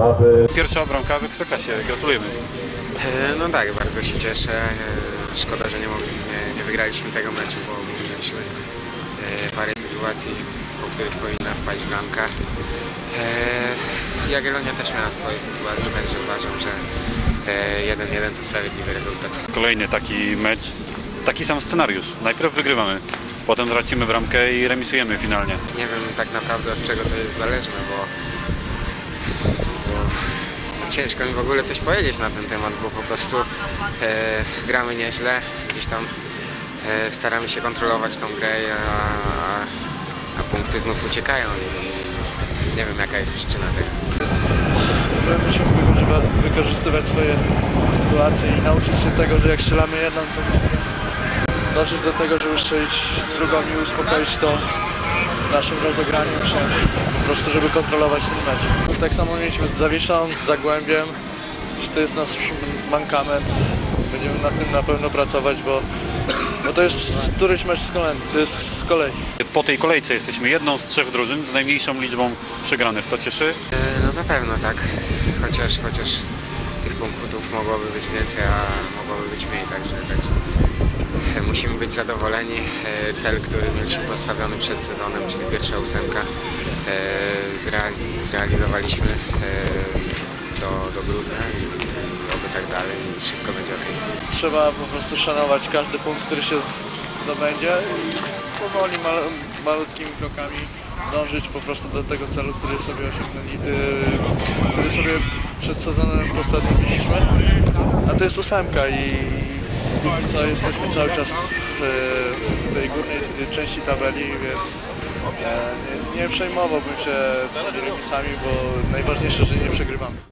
aby Pierwsza bramka w Ekstraklasie. Gratulujemy. E, No tak, bardzo się cieszę. E, Szkoda, że nie, mogli, nie, nie wygraliśmy tego meczu, bo mieliśmy e, parę sytuacji, po których powinna wpaść bramka. Jagiellonia też miała swoje sytuacje, także uważam, że e, 1-1 to sprawiedliwy rezultat. Kolejny taki mecz, taki sam scenariusz. Najpierw wygrywamy, potem tracimy bramkę i remisujemy finalnie. Nie wiem tak naprawdę od czego to jest zależne, bo, bo ciężko mi w ogóle coś powiedzieć na ten temat, bo po prostu e, gramy nieźle, gdzieś tam e, staramy się kontrolować tą grę, a, a punkty znów uciekają i nie wiem jaka jest przyczyna tego. My musimy wykorzystywać swoje sytuacje i nauczyć się tego, że jak strzelamy jedną, to musimy dążyć do tego, żeby strzelić drugą i uspokoić to naszym rozograniem się, po prostu żeby kontrolować ten mecz. Tak samo mieliśmy z Zawiszą, z Zagłębiem, że to jest nasz mankament. Będziemy nad tym na pewno pracować, bo, bo to jest któryś mecz z kolei. To jest z kolei. Po tej kolejce jesteśmy jedną z trzech drużyn z najmniejszą liczbą przegranych. To cieszy. E, No na pewno tak, chociaż, chociaż tych punktów mogłoby być więcej, a mogłoby być mniej, także, także musimy być zadowoleni. E, Cel, który mieliśmy postawiony przed sezonem, czyli pierwsza ósemka, e, zrea- zrealizowaliśmy e, do, do grudnia i oby tak dalej i wszystko będzie ok. Trzeba po prostu szanować każdy punkt, który się zdobędzie i powoli, mal, malutkimi krokami dążyć po prostu do tego celu, który sobie osiągnęli, yy, który sobie przed sezonem postawiliśmy. A to jest ósemka i jesteśmy cały czas w, yy, w tej górnej części tabeli, więc e, nie, nie przejmowałbym się tymi remisami, bo najważniejsze, że nie przegrywamy.